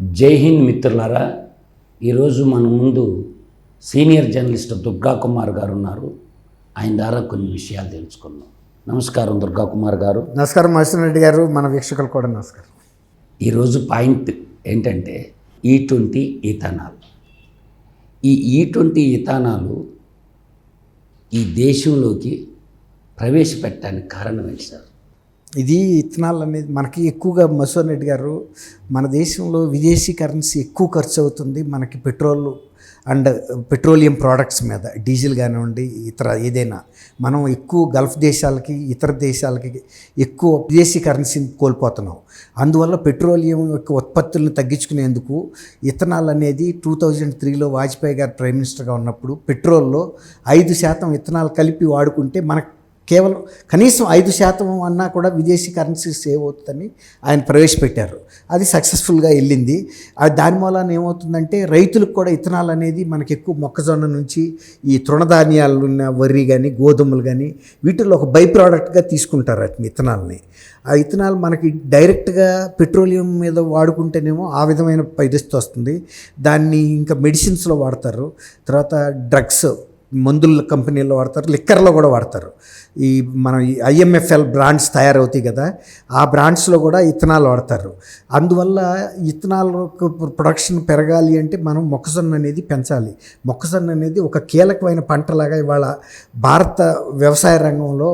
జై హింద్ మిత్రులారా. ఈరోజు మన ముందు సీనియర్ జర్నలిస్ట్ దుర్గా కుమార్ గారు ఉన్నారు. ఆయన ద్వారా కొన్ని విషయాలు తెలుసుకుందాం. నమస్కారం దుర్గా కుమార్ గారు. నమస్కారం మహేశ్వర రెడ్డి గారు. మన వీక్షకులు కూడా నమస్కారం. ఈరోజు పాయింట్ ఏంటంటే ఈ ట్వంటీ ఈథానాల్. ఈ ఈ ట్వంటీ ఈథానాలు ఈ దేశంలోకి ప్రవేశపెట్టడానికి కారణం ఏంటి సార్? ఇది ఇథనాల్ అనేది మనకి ఎక్కువగా మసూర్ రెడ్డి గారు మన దేశంలో విదేశీ కరెన్సీ ఎక్కువ ఖర్చు అవుతుంది మనకి పెట్రోల్ అండ్ పెట్రోలియం ప్రోడక్ట్స్ మీద డీజిల్ కానివ్వండి ఇతర ఏదైనా. మనం ఎక్కువ గల్ఫ్ దేశాలకి ఇతర దేశాలకి ఎక్కువ విదేశీ కరెన్సీని కోల్పోతున్నాం. అందువల్ల పెట్రోలియం యొక్క ఉత్పత్తులను తగ్గించుకునేందుకు ఇథనాల్ అనేది టూ థౌజండ్ త్రీలో వాజ్పేయి గారు ప్రైమ్ మినిస్టర్గా ఉన్నప్పుడు పెట్రోల్లో ఐదు శాతం ఇథనాల్ కలిపి వాడుకుంటే మనకు కేవలం కనీసం ఐదు శాతం అన్నా కూడా విదేశీ కరెన్సీ సేవ్ అవుతుందని ఆయన ప్రవేశపెట్టారు. అది సక్సెస్ఫుల్గా వెళ్ళింది. దాని మూలాన ఏమవుతుందంటే రైతులకు కూడా ఇథనాల్ అనేది మనకి ఎక్కువ మొక్కజొన్న నుంచి ఈ తృణధాన్యాలు ఉన్న వరి కానీ గోధుమలు కానీ వీటిల్లో ఒక బై ప్రోడక్ట్గా తీసుకుంటారు వాటిని ఇథనాల్ని. ఆ ఇథనాల్ మనకి డైరెక్ట్గా పెట్రోలియం మీద వాడుకుంటేనేమో ఆ విధమైన పరిస్థితి వస్తుంది. దాన్ని ఇంకా మెడిసిన్స్లో వాడతారు. తర్వాత డ్రగ్స్ మందుల కంపెనీలో వాడతారు లిక్కర్లో కూడా వాడతారు. ఈ మనం ఐఎంఎఫ్ఎల్ బ్రాండ్స్ తయారవుతాయి కదా ఆ బ్రాండ్స్లో కూడా ఇథనాల్ వాడతారు. అందువల్ల ఇథనాల్ ప్రొడక్షన్ పెరగాలి అంటే మనం మొక్కజొన్న అనేది పెంచాలి. మొక్కజొన్న అనేది ఒక కీలకమైన పంటలాగా ఇవాళ భారత వ్యవసాయ రంగంలో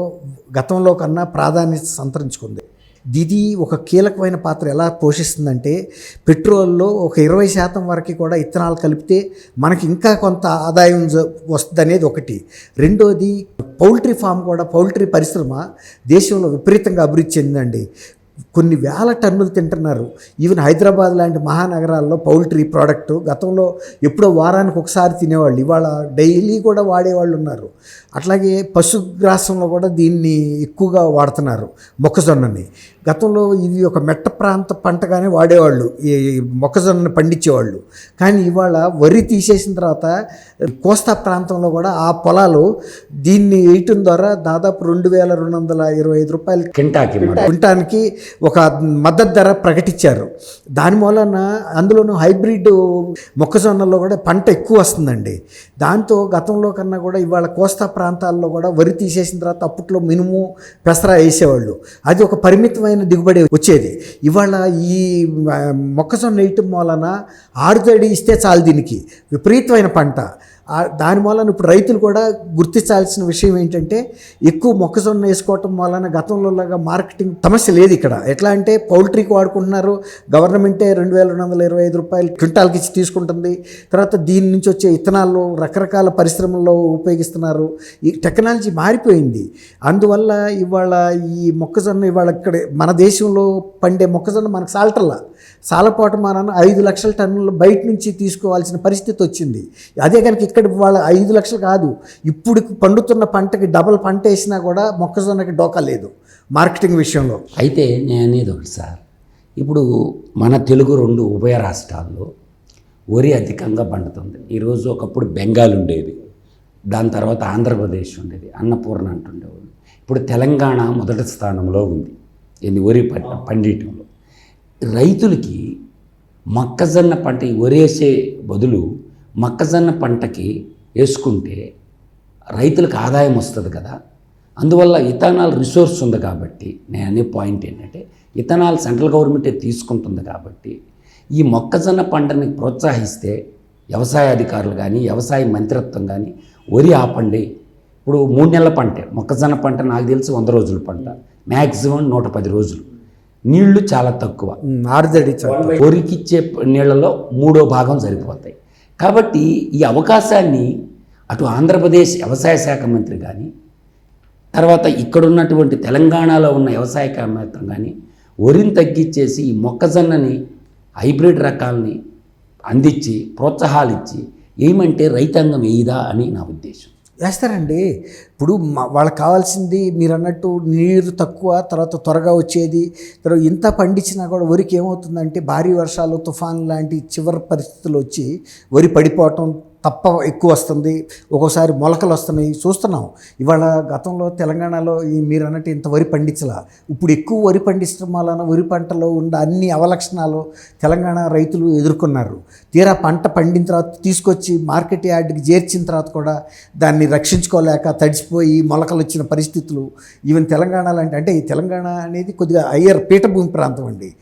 గతంలో కన్నా ప్రాధాన్యత సంతరించుకుంది. ఇది ఒక కీలకమైన పాత్ర ఎలా పోషిస్తుందంటే పెట్రోల్లో ఒక ఇరవై శాతం వరకు కూడా ఇథనాల్ కలిపితే మనకి ఇంకా కొంత ఆదాయం వస్తుంది అనేది ఒకటి. రెండోది పౌల్ట్రీ ఫామ్ కూడా పౌల్ట్రీ పరిశ్రమ దేశంలో విపరీతంగా అభివృద్ధి చెందిందండి. కొన్ని వేల టన్నులు తింటున్నారు. ఈవెన్ హైదరాబాద్ లాంటి మహానగరాల్లో పౌల్ట్రీ ప్రోడక్ట్ గతంలో ఎప్పుడో వారానికి ఒకసారి తినేవాళ్ళు. ఇవాళ డైలీ కూడా వాడేవాళ్ళు ఉన్నారు. అట్లాగే పశుగ్రాసంలో కూడా దీన్ని ఎక్కువగా వాడుతున్నారు మొక్కజొన్నని. గతంలో ఇది ఒక మెట్ట ప్రాంత పంటగానే వాడేవాళ్ళు. ఈ మొక్కజొన్నని పండించేవాళ్ళు. కానీ ఇవాళ వరి తీసేసిన తర్వాత కోస్తా ప్రాంతంలో కూడా ఆ పొలాలు దీన్ని వేయటం ద్వారా దాదాపు రెండు వేల రెండు వందల ఇరవై ఐదు రూపాయలు కింటాకి మాట. ఒక మద్దతు ధర ప్రకటించారు. దాని మూలన అందులోనూ హైబ్రిడ్ మొక్కజొన్నలో కూడా పంట ఎక్కువ వస్తుందండి. దాంతో గతంలో కన్నా కూడా ఇవాళ కోస్తా ప్రాంతాల్లో కూడా వరి తీసేసిన తర్వాత అప్పట్లో మినుము పెసరా వేసేవాళ్ళు. అది ఒక పరిమితమైన దిగుబడి వచ్చేది. ఇవాళ ఈ మొక్కజొన్న వేయటం మూలన ఆరుదడి ఇస్తే చాలు దీనికి. విపరీతమైన పంట. దాని మూలన ఇప్పుడు రైతులు కూడా గుర్తించాల్సిన విషయం ఏంటంటే ఎక్కువ మొక్కజొన్న వేసుకోవటం వలన గతంలోలాగా మార్కెటింగ్ సమస్య లేదు ఇక్కడ. ఎట్లా అంటే పౌల్ట్రీకి వాడుకుంటున్నారు గవర్నమెంటే రెండు వేల రెండు వందల ఇరవై ఐదు రూపాయలు క్వింటాల్కి ఇచ్చి తీసుకుంటుంది. తర్వాత దీని నుంచి వచ్చే ఇథనాలు రకరకాల పరిశ్రమల్లో ఉపయోగిస్తున్నారు. ఈ టెక్నాలజీ మారిపోయింది. అందువల్ల ఇవాళ ఈ మొక్కజొన్న ఇవాళ ఇక్కడ మన దేశంలో పండే మొక్కజొన్న మనకు సాల్టల్లా. సాలపాటు మానాన ఐదు లక్షల టన్నులు బయట నుంచి తీసుకోవాల్సిన పరిస్థితి వచ్చింది. అదే కనుక ఇక్కడ వాళ్ళ ఐదు లక్షలు కాదు ఇప్పుడు పండుతున్న పంటకి డబల్ పంట వేసినా కూడా మొక్కజొన్నకి డోకా లేదు మార్కెటింగ్ విషయంలో. అయితే నేను అనేది ఒకటి సార్ ఇప్పుడు మన తెలుగు రెండు ఉభయ రాష్ట్రాల్లో వరి అధికంగా పండుతుంది. ఈరోజు ఒకప్పుడు బెంగాల్ ఉండేది దాని తర్వాత ఆంధ్రప్రదేశ్ ఉండేది అన్నపూర్ణ అంటుండేవాళ్ళు. ఇప్పుడు తెలంగాణ మొదటి స్థానంలో ఉంది ఇది వరి పంట పండియటంలో రైతులకి మొక్కజొన్న పంట వరేసే బదులు మొక్కజొన్న పంటకి వేసుకుంటే రైతులకు ఆదాయం వస్తుంది కదా. అందువల్ల ఇథనాల్ రిసోర్స్ ఉంది కాబట్టి నేను అనే పాయింట్ ఏంటంటే ఇథనాల్ సెంట్రల్ గవర్నమెంటే తీసుకుంటుంది కాబట్టి ఈ మొక్కజొన్న పంటని ప్రోత్సహిస్తే వ్యవసాయ అధికారులు కానీ వ్యవసాయ మంత్రిత్వం కానీ వరి ఆపండి. ఇప్పుడు మూడు నెలల పంటే మొక్కజొన్న పంట నాకు తెలిసి వంద రోజుల పంట మ్యాక్సిమం నూట పది రోజులు. నీళ్ళు చాలా తక్కువ. ఆరుదడి చాలు. వరికిచ్చే నీళ్ళలో మూడో భాగం సరిపోతాయి. కాబట్టి ఈ అవకాశాన్ని అటు ఆంధ్రప్రదేశ్ వ్యవసాయ శాఖ మంత్రి కానీ తర్వాత ఇక్కడ ఉన్నటువంటి తెలంగాణలో ఉన్న వ్యవసాయ శాఖ మంత్రి కానీ వరిని తగ్గించేసి ఈ మొక్కజొన్నని హైబ్రిడ్ రకాలని అందించి ప్రోత్సాహాలు ఇచ్చి ఏమంటే రైతాంగం వేయదా అని నా ఉద్దేశం. వేస్తారండి. ఇప్పుడు వాళ్ళకి కావాల్సింది మీరు అన్నట్టు నీరు తక్కువ తర్వాత త్వరగా వచ్చేది తర్వాత ఇంత పండించినా కూడా వరికి ఏమవుతుందంటే భారీ వర్షాలు తుఫాన్ లాంటి చివరి పరిస్థితులు వచ్చి వరి పడిపోవటం తప్ప ఎక్కువ వస్తుంది. ఒక్కోసారి మొలకలు వస్తున్నాయి. చూస్తున్నాం. ఇవాళ గతంలో తెలంగాణలో ఈ మీరు అన్నట్టు ఇంత వరి పండించలా. ఇప్పుడు ఎక్కువ వరి పండించడం వలన వరి పంటలో ఉన్న అన్ని అవలక్షణాలు తెలంగాణ రైతులు ఎదుర్కొన్నారు. తీరా పంట పండిన తర్వాత తీసుకొచ్చి మార్కెట్ యార్డ్కి చేర్చిన తర్వాత కూడా దాన్ని రక్షించుకోలేక తడిసిపోయి మొలకలు వచ్చిన పరిస్థితులు. ఈవెన్ తెలంగాణ లాంటి అంటే ఈ తెలంగాణ అనేది కొద్దిగా అయ్యర్ పీఠభూమి ప్రాంతం అండి.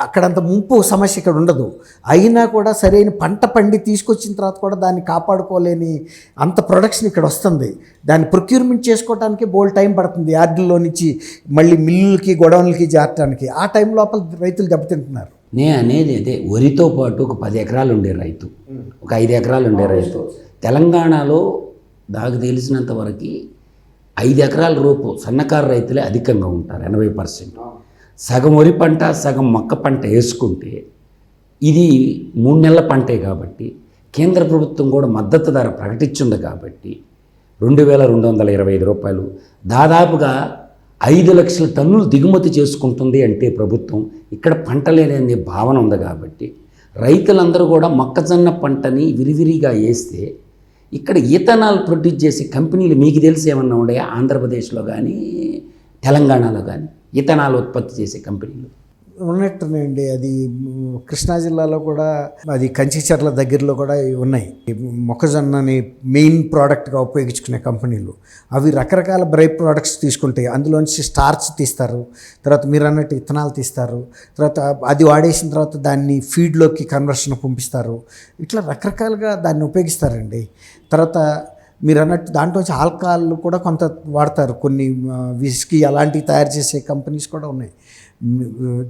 అక్కడంత ముంపు సమస్య ఇక్కడ ఉండదు. అయినా కూడా సరైన పంట పండి తీసుకొచ్చిన తర్వాత కూడా దాన్ని కాపాడుకోలేని అంత ప్రొడక్షన్ ఇక్కడ వస్తుంది. దాన్ని ప్రొక్యూర్మెంట్ చేసుకోవడానికి బోల్ టైం పడుతుంది యార్డుల్లో నుంచి మళ్ళీ మిల్లులకి గొడవలకి జారటానికి. ఆ టైం లోపల రైతులు దెబ్బతింటున్నారు. నే అనేది అదే వరితో పాటు ఒక పది ఎకరాలు ఉండే రైతు. ఒక ఐదు ఎకరాలు ఉండే రైతు. తెలంగాణలో నాకు తెలిసినంత వరకు ఐదు ఎకరాల రూపు సన్నకారు రైతులే అధికంగా ఉంటారు ఎనభై పర్సెంట్. సగం వరి పంట సగం మొక్క పంట వేసుకుంటే ఇది మూడు నెలల పంటే కాబట్టి కేంద్ర ప్రభుత్వం కూడా మద్దతు ధర ప్రకటించింది కాబట్టి రెండు వేల రెండు వందల ఇరవై ఐదు రూపాయలు దాదాపుగా ఐదు లక్షల టన్నులు దిగుమతి చేసుకుంటుంది అంటే ప్రభుత్వం ఇక్కడ పంట లేని భావన ఉంది కాబట్టి రైతులందరూ కూడా మొక్కజొన్న పంటని విరివిరిగా వేస్తే ఇక్కడ ఈథనాల్ ప్రొడ్యూస్ చేసే కంపెనీలు మీకు తెలిసి ఏమన్నా ఉన్నాయా? ఆంధ్రప్రదేశ్లో కానీ తెలంగాణలో కానీ ఈథనాల్ ఉత్పత్తి చేసే కంపెనీలు. ఉన్నట్టునండి. అది కృష్ణా జిల్లాలో కూడా అది కంచిచర్ల దగ్గరలో కూడా ఉన్నాయి. మొక్కజొన్నని మెయిన్ ప్రోడక్ట్గా ఉపయోగించుకునే కంపెనీలు. అవి రకరకాల బ్రై ప్రోడక్ట్స్ తీసుకుంటాయి. అందులోంచి స్టార్చ్ తీస్తారు. తర్వాత మీరు అన్నట్టు ఇథనాల్ తీస్తారు. తర్వాత అది వాడేసిన తర్వాత దాన్ని ఫీడ్లోకి కన్వర్షన్ పంపిస్తారు. ఇట్లా రకరకాలుగా దాన్ని ఉపయోగిస్తారండి. తర్వాత మీరు అన్నట్టు దాంట్లోంచి ఆల్కహాల్ కూడా కొంత వాడతారు. కొన్ని విస్కీ అలాంటివి తయారు చేసే కంపెనీస్ కూడా ఉన్నాయి.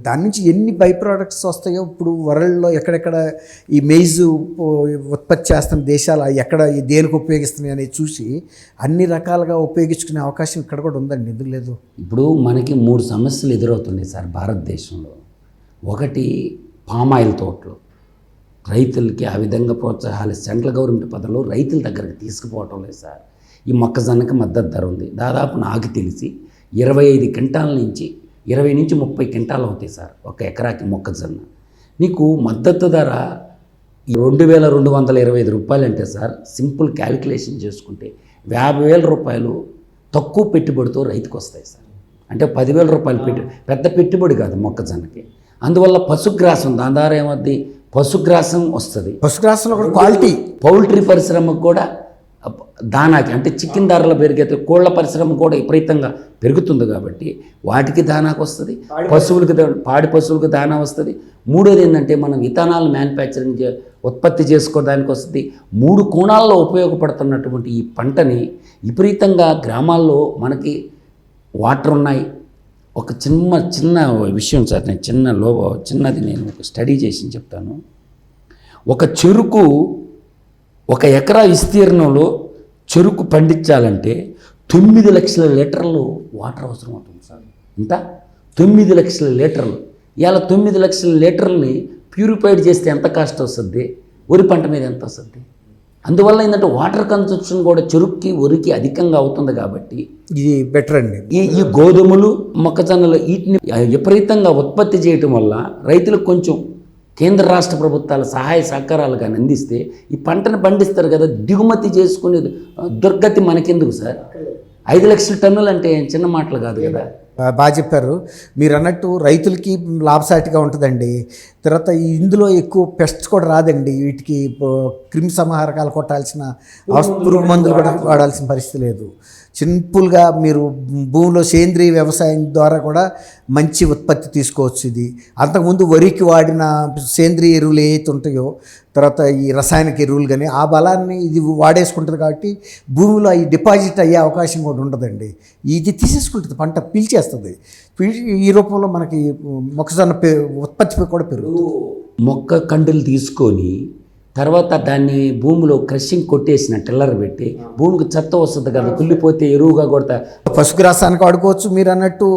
దాని నుంచి ఎన్ని బై ప్రోడక్ట్స్ వస్తాయో ఇప్పుడు వరల్డ్లో ఎక్కడెక్కడ ఈ మెయిజ్ ఉత్పత్తి చేస్తున్న దేశాలు ఎక్కడ దేనికి ఉపయోగిస్తున్నాయి అనేది చూసి అన్ని రకాలుగా ఉపయోగించుకునే అవకాశం ఇక్కడ కూడా ఉందండి. ఎందుకు లేదు? ఇప్పుడు మనకి మూడు సమస్యలు ఎదురవుతున్నాయి సార్ భారతదేశంలో. ఒకటి పామాయిల్ తోటలు. రైతులకి ఆ విధంగా ప్రోత్సాహాలు సెంట్రల్ గవర్నమెంట్ పదవులు రైతుల దగ్గరికి తీసుకుపోవటం లేదు సార్. ఈ మొక్కజొన్నకి మద్దతు ధర ఉంది. దాదాపు నాకు తెలిసి ఇరవై ఐదు క్వింటాల నుంచి ఇరవై నుంచి ముప్పై క్వింటాలు అవుతాయి సార్ ఒక ఎకరాకి మొక్కజొన్న. నీకు మద్దతు ధర రెండు వేల రెండు వందల ఇరవై ఐదు రూపాయలు అంటే సార్ సింపుల్ క్యాలిక్యులేషన్ చేసుకుంటే యాభై వేల రూపాయలు తక్కువ పెట్టుబడితో రైతుకు వస్తాయి సార్. అంటే పదివేల రూపాయలు పెట్టు పెద్ద పెట్టుబడి కాదు మొక్కజొన్నకి. అందువల్ల పశుగ్రాసం దాని ద్వారా ఏమవుద్ది? పశుగ్రాసం వస్తుంది. పశుగ్రాసంలో కూడా క్వాలిటీ పౌల్ట్రీ పరిశ్రమకు కూడా దానాకి అంటే చికెన్ ధరలు పెరిగితే కోళ్ళ పరిశ్రమ కూడా విపరీతంగా పెరుగుతుంది కాబట్టి వాటికి దానాకు వస్తుంది పశువులకి పాడి పశువులకు దానా వస్తుంది. మూడోది ఏంటంటే మనం విధానాలు మ్యానుఫ్యాక్చరింగ్ ఉత్పత్తి చేసుకోవడానికి వస్తుంది. మూడు కోణాల్లో ఉపయోగపడుతున్నటువంటి ఈ పంటని విపరీతంగా గ్రామాల్లో మనకి వాటర్ ఉన్నాయి. ఒక చిన్న చిన్న విషయం సార్ నేను చిన్న లో చిన్నది నేను ఒక స్టడీ చేసి చెప్తాను. ఒక చెరుకు ఒక ఎకరా విస్తీర్ణంలో చెరుకు పండించాలంటే తొమ్మిది లక్షల లీటర్లు వాటర్ అవసరం అవుతుంది సార్. ఇంత? తొమ్మిది లక్షల లీటర్లు. ఇవాళ తొమ్మిది లక్షల లీటర్లని ప్యూరిఫైడ్ చేస్తే ఎంత కాస్ట్ వస్తుంది? వరి పంట మీద ఎంత వస్తుంది? అందువల్ల ఏంటంటే వాటర్ కన్సంప్షన్ కూడా చెరుక్కి వరికి అధికంగా అవుతుంది కాబట్టి ఇది బెటర్ అండి. ఈ ఈ గోధుమలు మొక్కజొన్నలు వీటిని విపరీతంగా ఉత్పత్తి చేయటం వల్ల రైతులకు కొంచెం కేంద్ర రాష్ట్ర ప్రభుత్వాల సహాయ సహకారాలు కానీ అందిస్తే ఈ పంటను పండిస్తారు కదా దిగుమతి చేసుకునే దుర్గతి మనకెందుకు సార్? ఐదు లక్షల టన్నులు అంటే చిన్న మాటలు కాదు కదా. బాగా చెప్పారు. మీరు అన్నట్టు రైతులకి లాభసాటిగా ఉంటుందండి. తర్వాత ఇందులో ఎక్కువ పెస్ట్ కూడా రాదండి. వీటికి క్రిమి సంహారకాలు కొట్టాల్సిన పురుగు మందులు కూడా వాడాల్సిన పరిస్థితి లేదు. సింపుల్గా మీరు భూమిలో సేంద్రీయ వ్యవసాయం ద్వారా కూడా మంచి ఉత్పత్తి తీసుకోవచ్చు ఇది. అంతకుముందు వరికి వాడిన సేంద్రియ ఎరువులు ఏవైతే ఉంటాయో తర్వాత ఈ రసాయనిక ఎరువులు కానీ ఆ బలాన్ని ఇది వాడేసుకుంటుంది కాబట్టి భూమిలో ఈ డిపాజిట్ అయ్యే అవకాశం కూడా ఉండదండి. ఇది తీసేసుకుంటుంది పంట పీల్చేస్తుంది. చేస్తుంది. ఈ రూపంలో మనకి మొక్కజొన్న ఉత్పత్తి కూడా పెరుగుతుంది. మొక్క కండులు తీసుకొని తర్వాత దాన్ని భూమిలో క్రషింగ్ కొట్టేసిన టిల్లర్ పెట్టి భూమికి చెత్త వస్తుంది కదా కుళ్ళిపోతే ఎరువుగా కొడతా. పశుగ్రాసానికి వాడుకోవచ్చు మీరు అన్నట్టు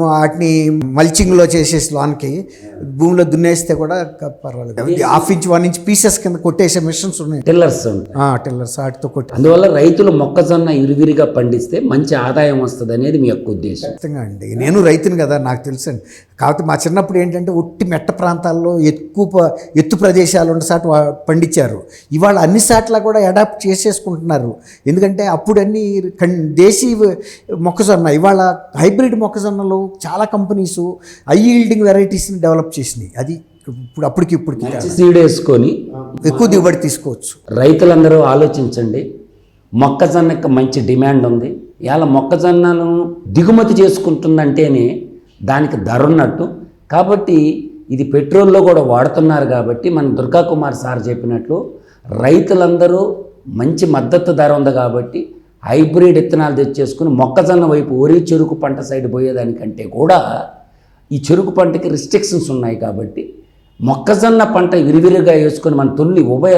వాటిని మల్చింగ్లో చేసేసి లోన్కి భూమిలో దున్నేస్తే కూడా పర్వాలేదు. Half inch one inch pieces కింద కొట్టేసే మిషన్స్ ఉన్నాయి. టిల్లర్స్ టిల్లర్స్ వాటితో కొట్టి. అందువల్ల రైతులు మొక్కజొన్న ఇరువిరిగా పండిస్తే మంచి ఆదాయం వస్తుంది అనేది మీ యొక్క ఉద్దేశం. ఖచ్చితంగా అండి. నేను రైతుని కదా నాకు తెలుసండి. కాకపోతే మా చిన్నప్పుడు ఏంటంటే ఒట్టి మెట్ట ప్రాంతాల్లో ఎక్కువ ఎత్తు ప్రదేశాలు ఉండే సాటి పండించారు. ఇవాళ అన్ని సాట్ల కూడా అడాప్ట్ చేసేసుకుంటున్నారు. ఎందుకంటే అప్పుడు అన్ని దేశీ మొక్కజొన్న ఇవాళ హైబ్రిడ్ మొక్కజొన్నలు చాలా కంపెనీస్ హై ఈల్డింగ్ వెరైటీస్ని డెవలప్ చేసినాయి. అది ఇప్పుడు అప్పటికి ఇప్పటికి సీడ్ వేసుకొని ఎక్కువ దిగుబడి తీసుకోవచ్చు. రైతులందరూ ఆలోచించండి. మొక్కజొన్నకి మంచి డిమాండ్ ఉంది. ఇవాళ మొక్కజొన్నలను దిగుమతి చేసుకుంటుందంటేనే దానికి ధర ఉన్నట్టు. కాబట్టి ఇది పెట్రోల్లో కూడా వాడుతున్నారు కాబట్టి మన దుర్గా కుమార్ సార్ చెప్పినట్లు రైతులందరూ మంచి మద్దతు ధర ఉంది కాబట్టి హైబ్రిడ్ విత్తనాలు తెచ్చేసుకుని మొక్కజొన్న వైపు వరి చెరుకు పంట సైడ్ పోయేదానికంటే కూడా ఈ చెరుకు పంటకి రిస్ట్రిక్షన్స్ ఉన్నాయి కాబట్టి మొక్కజొన్న పంట విరివిరిగా వేసుకొని మన తొలి ఉభయ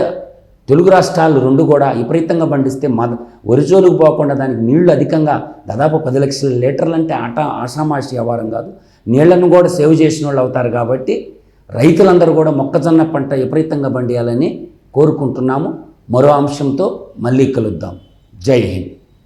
తెలుగు రాష్ట్రాలు రెండు కూడా విపరీతంగా పండిస్తే మద ఒరిజోలుకు పోకుండా దానికి నీళ్ళు అధికంగా దాదాపు పది లక్షల లీటర్లు అంటే ఆట ఆషామాషి వ్యవహారం కాదు. నీళ్ళను కూడా సేవ్ చేసిన వాళ్ళు అవుతారు కాబట్టి రైతులందరూ కూడా మొక్కజొన్న పంట విపరీతంగా పండియాలని కోరుకుంటున్నాము. మరో అంశంతో మళ్ళీ కలుద్దాం. జై హింద్.